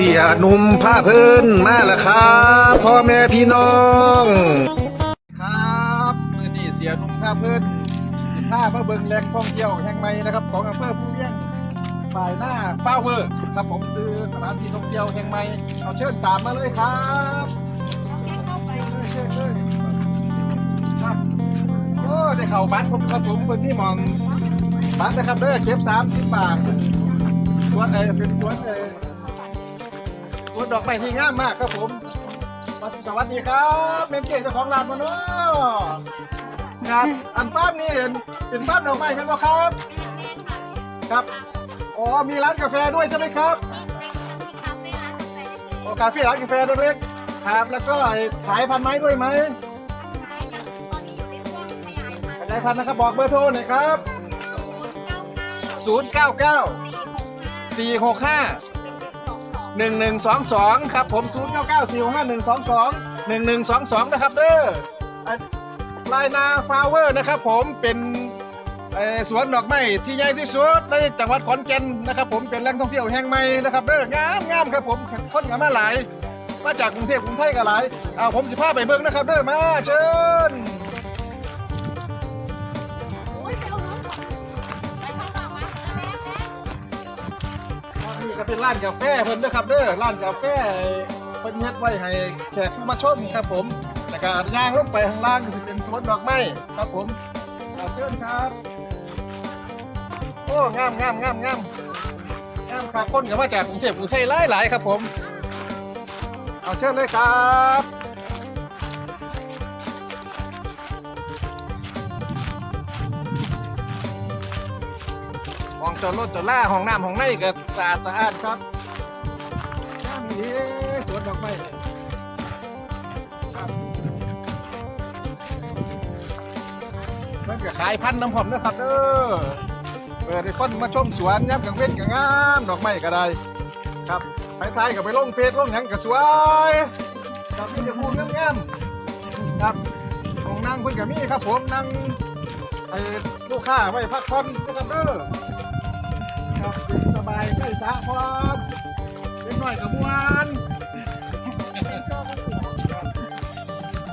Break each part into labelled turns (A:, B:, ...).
A: เสียหนุ่มผ้าเพิ่นมาล้วครับพ่อแม่พี่น้อง
B: ครับมือนี้เสียหนุ่มท่าเพิ่นสิบห้าเพื่อเบิงแหล่งท่องเที่ยวแห่งใหม่นะครับ ของอำเภอผู้เวียงฝ่ายหน้าฟ้าเวอร์ครับผมซื้อสถานที่ท่องเที่ยวแห่งใหม่เอาเชิญตามมาเลยครับเชิญเลยครับโอ้ได้เข่าบัตรผมครับผมเพิ่นนี่มองบัตรนะครับเด้อเก็บสามสิบบาทสวนเออเป็นสวนเออ สวนดอกไม้ที่งามมากครับผมสวัสดีครับเมนเก่งเจ้าของร้านมาเนาะครับอันฟ้าร์มนี่เห็นเป็นฟ้าร์มดอกไม้เป็นบ่ครับ ครับอ๋อมีร้านกาแฟด้วยใช่ไหมครับโอ้คาเฟ่ร้านกาแฟเล็กๆครับ แล้วก็ไอ้ขายพันไม้ด้วยไหมขยายพันธุ์นะครับบอกเบอร์โทรหน่อยครับ099 465 หนึ่งหนึ่งสองสองครับผมศูนย์เก้าเก้าสี่ห้าหนึ่งสองสองหนึ่งหนึ่งสองสองนะครับเด้ออะลายนาฟลาเวอร์นะครับผมเป็นสวนดอกไม้ที่ใหญ่ที่สุดในจังหวัดขอนแก่นนะครับผมเป็นแหล่งท่องเที่ยวแห่งใหม่นะครับเด้องามงามครับผมคนงามมาหลาย มาจากกรุงเทพกรุงไทยก็หลายเอาผมสิพาไปเบิ่งนะครับเด้อมาเชิญ เป็นร้านกาแฟเพิ่นเด้อครับเด้อร้านกาแฟเพิ่นเฮ็ดไว้ให้แขกผู้มาชมครับผมแล้วก็ย่างลงไปข้างล่างก็สิเป็นสวนดอกไม้ครับผมเอาเชิญครับโอ้งามงามงามงามงามครับคนก็มาจากกรุงเทพกรุงไทยหลายหลายๆครับผม เอาเชิญเลยครับ จอดรถจอดล่าห้องน้ำห้องในก็สะอาดสะอาดครับน้ำดีสวนดอกไม้ครับมันก็ขายพันธุ์น้ำหอมนะครับเด้อเปิดให้คนมาชมสวนย้ำกลางเว้นก็งงามดอกไม้ก็ได้ ครับไปไทยกับไปลงเฟซลงหยังก็สวยกับมีแต่พูนงามๆครับของนั่งเพิ่นก็มีครับผมนั่งไอ้ลูกค้าไว้พักผ่อนนะครับเด้อ ครับสบายใกล้สะพร้อมเล็กน้อยกับมวน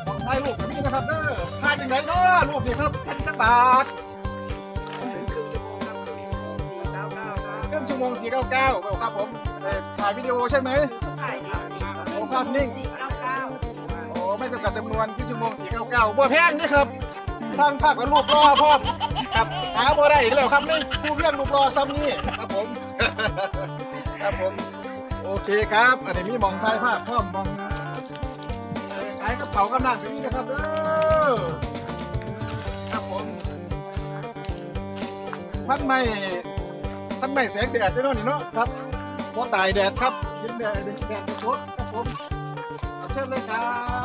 B: ของไทยลูกก็มีนะครับเด้อทานยังไงเนาะลูกนี่ครับพันสักบาทเครื่องชั่วโมง499ครับผมเอ่อถ่ายวิดีโอใช่ไหมโอ้ภาพนิ่งโอ้ไม่จำกัดจำนวนเครื่งชั่วโมง499บ่แพงนี่ครับสร้างภาพกับรูปรอพร้อครับหาบ่ได้อีกแล้วครับนี่ผู้เพียงรูปรอซ้ำนี่ครับ ผม ครับผม โอเคครับ อันนี้มีมองถ่ายภาพพร้อมมองเอ่อขายกระเป๋ากับหนังตรงนี้นะครับเด้อครับผมพันไม่พันไม่แสงแดดได้เนาะนี่เนาะครับพอตายแดดครับยินแดดแดดกระชดครับผมเชิญเลยครับ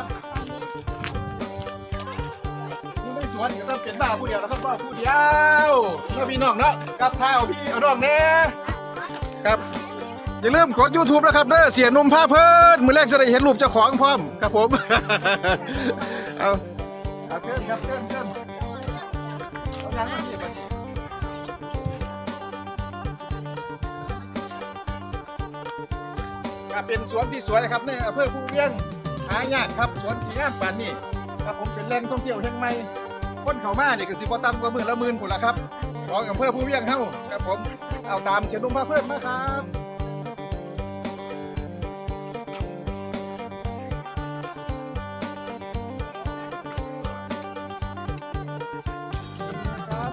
B: วันก็ต้องเป็นบ้าผู้เดียวนะครับบ้าผู้เดียวเนาะพี่น้องเนาะกับเท้าพี่เอาน้องแน่ครับอย่าลืมกด YouTube นะครับเด้อเสียนุ่มผ้าเพิ่นมือแรกจะได้เห็นรูปเจ้าของพร้อมครับผมเอาเอาเชิญครับเชิญเชิญเอายังมาที่บัดนี้ก็เป็นสวนที่สวยครับในอำเภอภูเวียงหายากครับสวนสีงามปานนี้ครับผมเป็นแหล่งท่องเที่ยวแห่งใหม่ คนเข้ามาเนี่ยก็สิบ่ต่ำกว่าหมื่นละหมื่นพุ่นละครับของอำเภอภูเวียงเฮาครับผมเอาตามเสียนุ่มพาเพิ่มมาครับครับ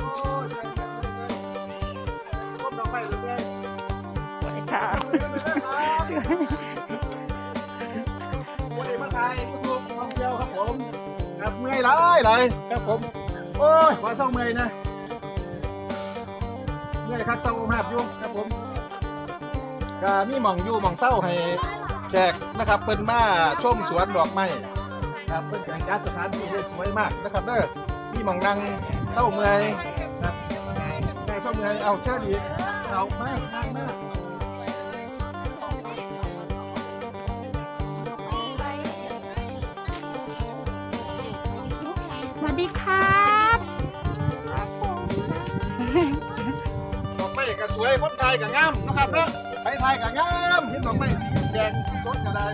B: โอ้ยต้นดอกไม้เลย
C: ค่ะ
B: หลายหลายครับผม โอ้ยขอส่องเมื่อยนะเมื่อยครับเศร้าภาพอยู่ครับผมก็มีหม่องอยู่หม่องเศร้าให้แขกนะครับเพิ่นมาชมสวนดอกไม้ครับเพิ่นแต่งจัดสถานที่ได้สวยมากนะครับเด้อมีหม่องนั่งเศร้าเมื่อยครับได้เศร้าเมื่อยเอาเชิญอีกเอามากมากมาก
C: วัสดีครับ
B: ดอกไม้ก็สวยคนไทยก็งามนะครับเนาะไทยไทยก็งามเห็นดอกไม้สีแดงสดก็ได้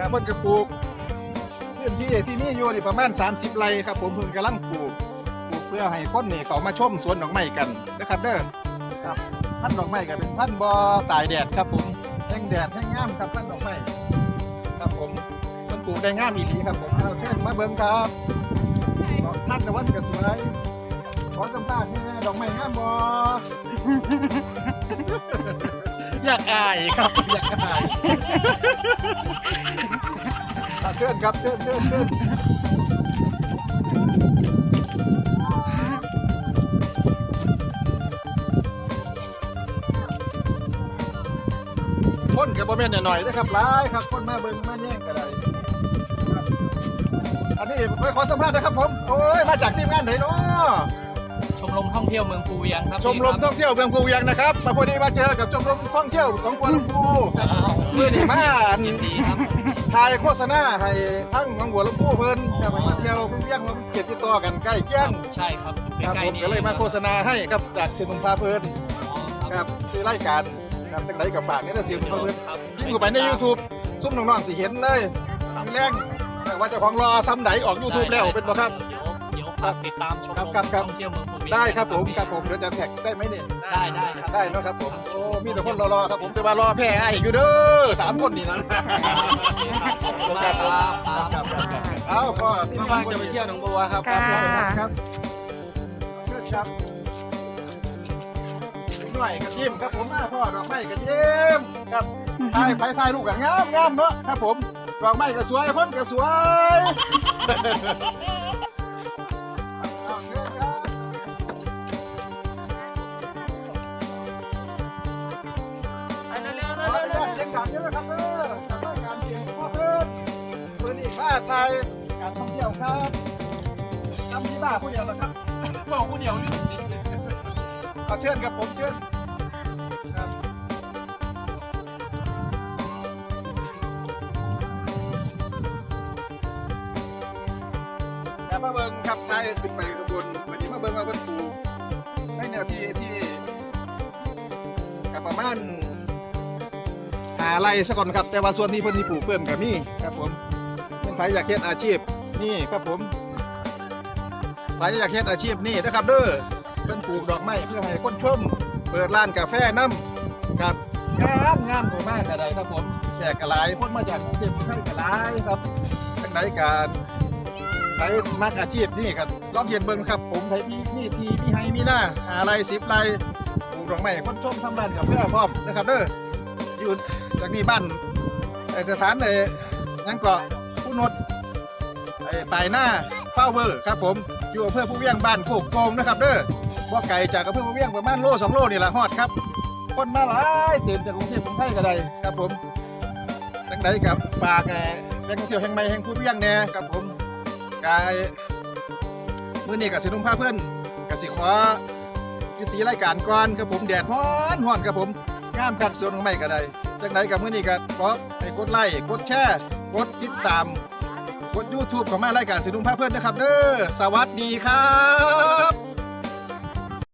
B: กาเพิ่นก็ปลูกพื้นที่ที่นี่อยู่นี่ประมาณ 30 ไร่ครับ ผมเพิ่งกำลังปลูกปลูกเพื่อให้คนนี่เขามาชมสวนดอกไม้กันนะครับเด้อครับพันดอกไม้ก็เป็นพันบ่ตายแดดครับผมแห้งแดดแห้งงามครับพันดอกไม้ครับผมเพิ่นปลูกได้งามอีหลีครับผมเอาเชิญมาเบิ่งครับดอกท่านตะวันก็สวยขอสัมภาษณ์แม่ดอกไม้งามบ่อ ยากอายครับอยากอายอะเชิญครับเชิญเชิญเชิญคนกับบ่แม่นหน่อยๆนะครับหลายครับคนมาเบิ่งมาแย่งกันได้ครับอันนี้ขอขอสัมภาษณ์นะครับผม โอ้ย มาจากทีมงานไหนเนาะ
C: ชมรมท่องเที่ยวเมืองภูเวียงครับ
B: ชมรมท่องเที่ยวเมืองภูเวียงนะครับมาพอดีมาเจอกับชมรมท่องเที่ยวของกัวลำพูเมื่อนี่มา
C: ยินดีครับ
B: ถ่ายโฆษณาให้ทั้งของหัวลำพูเพิ่นจะไปมาเที่ยวภูเวียงมาเกียรติดต่อกันใกล้เคียง
C: ใช่ครับอยู่
B: ครับ
C: ใกล้
B: ผม
C: ๆนี้
B: ก็เลยมาโฆษณาให้ครับจากเสียงพาเพลิน
C: อ๋อ
B: ครับชื่อรายการครับตั้งไหนกับฝากนี่นะเสียงพาเพลิน
C: ครับ
B: ยิ่งเข้าไปใน YouTube ซุ่มน้องๆสิเห็นเลยแรงแต่ว่าเจ้าของรอซ้ำไหนออก YouTube แล้วเป็นบ่ครับ
C: เดี๋ยวเดี๋ยวฝากติดตามชม
B: ครั
C: ร
B: บ
C: ม
B: ครับครับ
C: ท่องเที่ยวเมืองภูเวียง
B: ได้ครับผมครับผมเดี๋ยวจะแท็กได้ไหมเนี่ย
C: ได้ได้ครับ
B: ได้เนอะครับผมโอ้มีแต่คนรอๆครับผมแต่ว่ารอแพ้ไอ้อยู่เด้อสามคนนี่นะ
C: ขอบคุณมากครับครับ
B: เอาก็ที่
C: ว่างๆจะไปเที่ยวหนองบัวครับ
B: ครับ
D: ค่ะ
B: ครับเชิญครับหน่อยกระเทียมครับผมมาพ่อดอกไม้กระเทียมครับทายไฟทายลูกกับงามงามเนาะครับผมดอกไม้ก็สวยคนก็สวย ไทยการท่องเที่ยวครับทำที่บ้านผู้เดียวเหรอครับ
C: บอกผู้เดียวนี่
B: เอาเชิญครับผมเชิญครับแต่มาเบิ่งครับไทยขึ้นไปข้างบนวันนี้มาเบิ่งมาเบิ่งปลูกในแนวที่ที่กับประมาณหาไรสักก่อนครับ แต่ว่าส่วนที่เพิ่นที่ปลูกเพิ่มกับนี่ครับผมเป็นไผอยากเฮ็ดอาชีพนี่ครับผมไผอยากเฮ็ดอาชีพนี่นะครับเด้อเพิ่นปลูกดอกไม้เพื่อให้คนชมเปิดร้านกาแฟน้ำกับงามงามของมากกระไดครับผมแขกกระไรคนมาจากกรุงเทพใช่กระไรครับทั้งไหนการใช้มักอาชีพนี่ครับลองเห็นเบิ่งครับ ผมไทยพี่นี่ทีพี่ไฮมีหน้าหาไรสิบไรปลูกดอกไม้ให้คนชมทำร้านกาแฟพร้อมนะครับเด้ออยู่จากนี้บ้านเอ่อสถานเอ่อนั่นก็ ผู้นดไอ้ปลายหน้าเฝ้าเวอร์ครับผม อยู่อำเภอผู้เวียงบ้านโคกโกงนะครับเด้อว่าไก่จากอำเภอพะเวียงประมาณโลสองโลนี่แหละฮอดครับคนมาหลายเต็มจากกรุงเทพกรุงไทยก็ได้ครับผมทั้งใดกับฝากแหน่แหล่งท่องเที่ยวแห่งใหม่แห่งผู้เวียงแน่ครับผมกายมื้อนี้กับสินุ่มผ้าเพื่อนกับสิขอยุติรายการก่อนครับผมแดดร้อนร้อนครับผมงามครับส่วนของใหม่ก็ได้จังใดกับมื้อนี้ก็ขอให้กดไลค์กดแชร์ กดติดตาม กด YouTube ของมารายการสินุ่มผ้าเพื่อนนะครับเด้อสวัสดีครับ